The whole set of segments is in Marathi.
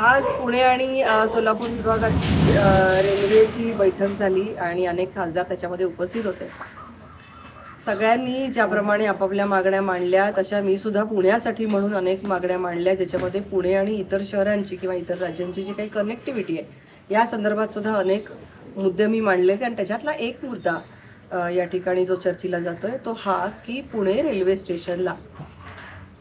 आज पुणे आणि सोलापूर विभागात रेल्वेची बैठक झाली आणि अनेक खासदार त्याच्यामध्ये उपस्थित होते. सगळ्यांनी ज्याप्रमाणे आपापल्या मागण्या मांडल्या तशा मी सुद्धा पुण्यासाठी म्हणून अनेक मागण्या मांडल्या ज्याच्यामध्ये पुणे आणि इतर शहरांची किंवा इतर राज्यांची जी काही कनेक्टिव्हिटी आहे या संदर्भात सुद्धा अनेक मुद्दे मी मांडले. आणि त्याच्यातला एक मुद्दा या ठिकाणी जो चर्चेला जातोय तो हा की पुणे रेल्वे स्टेशनला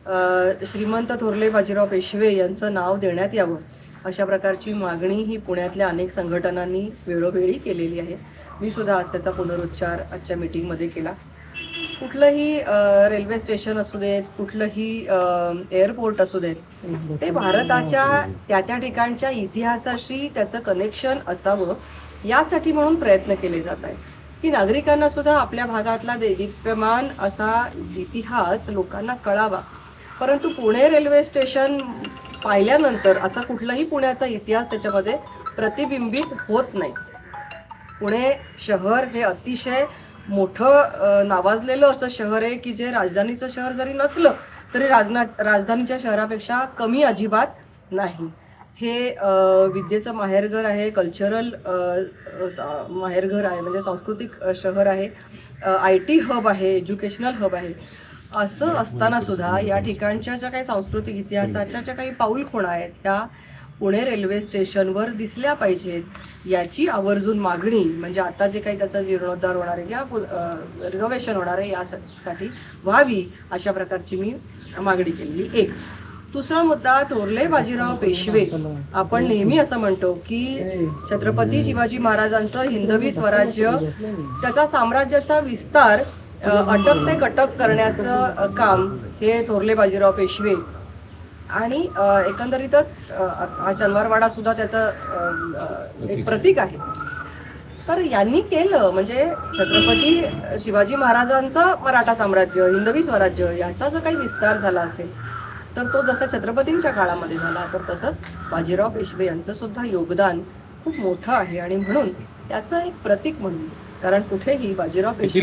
श्रीमंत थोरले बाजीराव पेशवे यांचं नाव देण्यात यावं अशा प्रकारची मागणी ही पुण्यातल्या अनेक संघटनांनी वेळोवेळी केलेली आहे. मी सुद्धा आज त्याचा पुनरुच्चार आजच्या मीटिंगमध्ये केला. कुठलंही रेल्वे स्टेशन असू देत कुठलंही एअरपोर्ट असू देत ते भारताच्या त्या त्या ठिकाणच्या इतिहासाशी त्याचं कनेक्शन असावं यासाठी म्हणून प्रयत्न केले जात आहेत. की नागरिकांना सुद्धा आपल्या भागातला देदीप्यमान असा इतिहास लोकांना कळावा. परंतु पुणे रेल्वे स्टेशन पाहिल्यानंतर असा कुठलाही पुण्याचा इतिहास त्याच्यामध्ये प्रतिबिंबित होत नाही. पुणे शहर हे अतिशय मोठं नावाजलेलं असं शहर आहे की जे राजधानीचं शहर जरी नसलं तरी राजना राजधानीच्या शहरापेक्षा कमी अजिबात नाही. हे विद्येचं माहेरघर आहे कल्चरल माहेरघर आहे म्हणजे सांस्कृतिक शहर आहे. आय टी हब आहे एज्युकेशनल हब आहे. असं असताना सुद्धा या ठिकाणच्या ज्या काही सांस्कृतिक इतिहासाच्या ज्या काही पाऊलखुणा आहेत त्या पुणे रेल्वे स्टेशनवर दिसल्या पाहिजेत याची आवर्जून मागणी म्हणजे आता जे काही त्याचा जीर्णोद्धार होणार आहे किंवा रिनोव्हेशन होणार आहे यासाठी व्हावी अशा प्रकारची मी मागणी केलेली. एक. दुसरा मुद्दा थोरले बाजीराव पेशवे. आपण नेहमी असं म्हणतो की छत्रपती शिवाजी महाराजांचं हिंदवी स्वराज्य त्याचा साम्राज्याचा विस्तार अटक ते कटक करण्याचं काम हे थोरले बाजीराव पेशवे आणि एकंदरीतच हा शनिवारवाडा सुद्धा त्याचं एक प्रतीक आहे. तर यांनी केलं म्हणजे छत्रपती शिवाजी महाराजांचं मराठा साम्राज्य हिंदवी स्वराज्य याचा जर काही विस्तार झाला असेल तर तो जसा छत्रपतींच्या काळामध्ये झाला तर तसंच बाजीराव पेशवे यांचं सुद्धा योगदान खूप मोठं आहे. आणि म्हणून त्याचं एक प्रतीक म्हणून कारण कुठेही बाजीराव पेशवे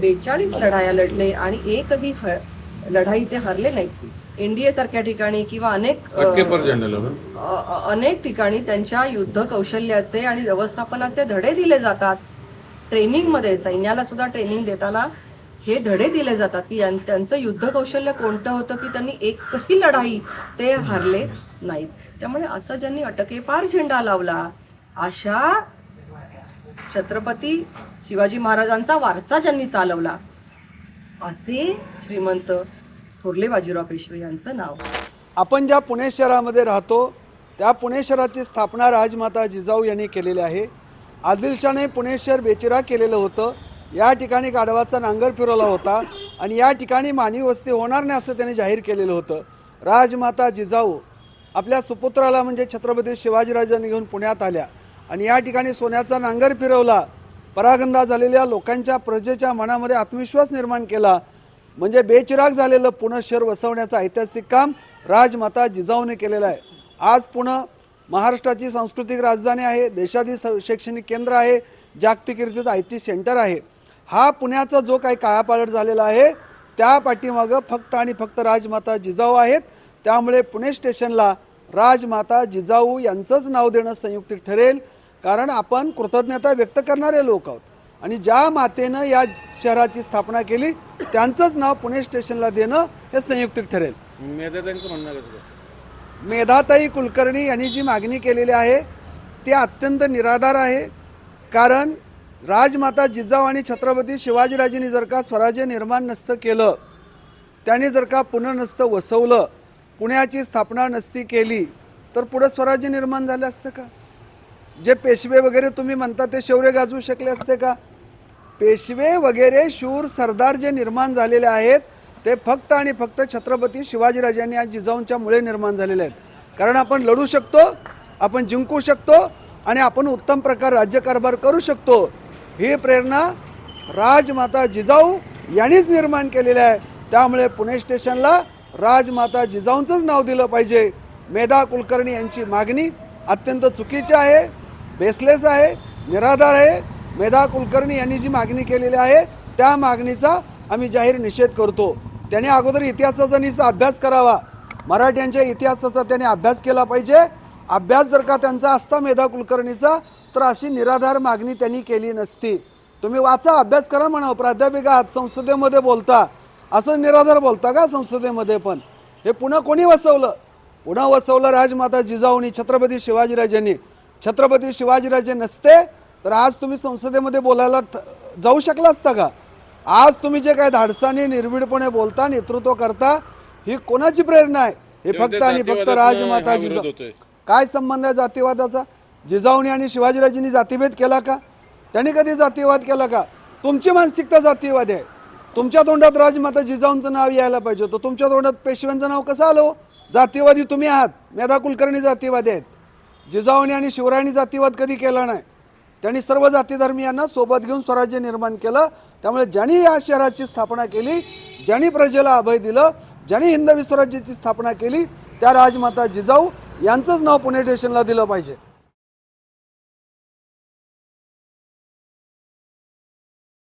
बेचाळीस लढाया लढले आणि एकही ह- लढाई ते हरले नाहीत एनडीए सारख्या ठिकाणी किंवा अनेक अ- अनेक ठिकाणी त्यांच्या युद्ध कौशल्याचे आणि व्यवस्थापनाचे धडे दिले जातात. ट्रेनिंगमध्ये सैन्याला सुद्धा ट्रेनिंग देताना हे धडे दिले जातात की त्यांचं युद्ध कौशल्य कोणतं होतं की त्यांनी एकही लढाई ते हरले नाहीत. त्यामुळे असं ज्यांनी अटकेपार झेंडा लावला अशा छत्रपती शिवाजी महाराजांचा वारसा ज्यांनी चालवला असे श्रीमंत थोरले बाजीराव पेशवे यांचं नाव. आपण ज्या पुणे शहरामध्ये राहतो त्या पुणे शहराची स्थापना राजमाता जिजाऊ यांनी केलेली आहे. आदिलशाने पुणे शहर बेचिरा केलेलं होतं. या ठिकाणी गाढवाचा नांगर फिरवला होता आणि या ठिकाणी मानवी वस्ती होणार नाही असं त्यांनी जाहीर केलेलं होतं. राजमाता जिजाऊ आपल्या सुपुत्राला म्हणजे छत्रपती शिवाजीराजांनी घेऊन पुण्यात आल्या. आणि या ठिकाणी सोन्याचा नांगर फिरवला. परागंदा झालेल्या लोकांच्या प्रजेच्या मनामध्ये आत्मविश्वास निर्माण केला. म्हणजे बेचिराग झालेलं पुणे शहर वसवण्याचं ऐतिहासिक काम राजमाता जिजाऊने केलेलं आहे. आज पुणे महाराष्ट्राची सांस्कृतिक राजधानी आहे देशातील स- शैक्षणिक केंद्र आहे जागतिक रीतीचं आय टी सेंटर आहे. हा पुण्याचा जो काही कायापालट झालेला आहे त्या पाठीमागं फक्त आणि फक्त राजमाता जिजाऊ आहेत. त्यामुळे पुणे स्टेशनला राजमाता जिजाऊ यांचंच नाव देणं संयुक्तिक ठरेल. कारण आपण कृतज्ञता व्यक्त करणारे लोक आहोत. आणि ज्या मातेनं या शहराची स्थापना केली त्यांचंच नाव पुणे स्टेशनला देणं हे संयुक्तिक ठरेल. मेधाताईंचं म्हणणं कसं काय? मेधाताई कुलकर्णी यांनी जी मागणी केलेली आहे ती अत्यंत निराधार आहे. कारण राजमाता जिजाऊ आणि छत्रपती शिवाजीराजेंनी जर का स्वराज्य निर्माण नसतं केलं त्यांनी जर का पुणे नसतं वसवलं पुण्याची स्थापना नसती केली तर पुढं स्वराज्य निर्माण झालं असतं का? जे पेशवे वगैरे तुम्ही म्हणता ते शौर्य गाजवू शकले असते का? पेशवे वगैरे शूर सरदार जे निर्माण झालेले आहेत ते फक्त आणि फक्त छत्रपती शिवाजीराजांनी आज जिजाऊंच्या मुळे निर्माण झालेले आहेत. कारण आपण लढू शकतो आपण जिंकू शकतो आणि आपण उत्तम प्रकार राज्यकारभार करू शकतो. ही प्रेरणा राजमाता जिजाऊ यांनीच निर्माण केलेली आहे. त्यामुळे पुणे स्टेशनला राजमाता जिजाऊंचंच नाव दिलं पाहिजे. मेधा कुलकर्णी यांची मागणी अत्यंत चुकीची आहे. बेसलेस आहे निराधार आहे. मेधा कुलकर्णी यांनी जी मागणी केलेली आहे त्या मागणीचा आम्ही जाहीर निषेध करतो. त्यांनी अगोदर इतिहासाचा निचा अभ्यास करावा. मराठ्यांच्या इतिहासाचा त्यांनी अभ्यास केला पाहिजे. अभ्यास जर का त्यांचा असता मेधा कुलकर्णीचा तर अशी निराधार मागणी त्यांनी केली नसती. तुम्ही वाचा अभ्यास करा म्हणा प्राध्यापिका आहात संसदेमध्ये बोलता. असं निराधार बोलता का संसदेमध्ये पण? हे पुन्हा कोणी वसवलं? पुन्हा वसवलं राजमाता जिजाऊनी छत्रपती शिवाजीराजांनी. छत्रपती शिवाजीराजे नसते तर आज तुम्ही संसदेमध्ये बोलायला जाऊ शकला असता का? आज तुम्ही जे काय धाडसाने निर्भीडपणे बोलता नेतृत्व करता ही कोणाची प्रेरणा आहे? हे फक्त आणि फक्त राजमाता जिजाऊ होतोय. काय संबंध आहे जातीवादाचा? जिजाऊनी आणि शिवाजीराजेंनी जातीभेद केला का? त्यांनी कधी जातीवाद केला का? तुमची मानसिकता जातीवादी आहे. तुमच्या तोंडात राजमाता जिजाऊंचं नाव यायला पाहिजे होतं. तुमच्या तोंडात पेशव्यांचं नाव कसं आलं हो? जातीवादी तुम्ही आहात. मेधा कुलकर्णी जातीवादी आहेत. जिजाऊने आणि शिवरायांनी जातीवाद कधी केला नाही? त्यांनी सर्व जातीधर्मियांना सोबत घेऊन स्वराज्य निर्माण केलं. त्यामुळे ज्यांनी या शहराची स्थापना केली ज्यांनी प्रजेला अभय दिलं ज्यांनी हिंदवी स्वराज्याची स्थापना केली त्या राजमाता जिजाऊ यांचंच नाव पुणे स्टेशनला दिलं पाहिजे.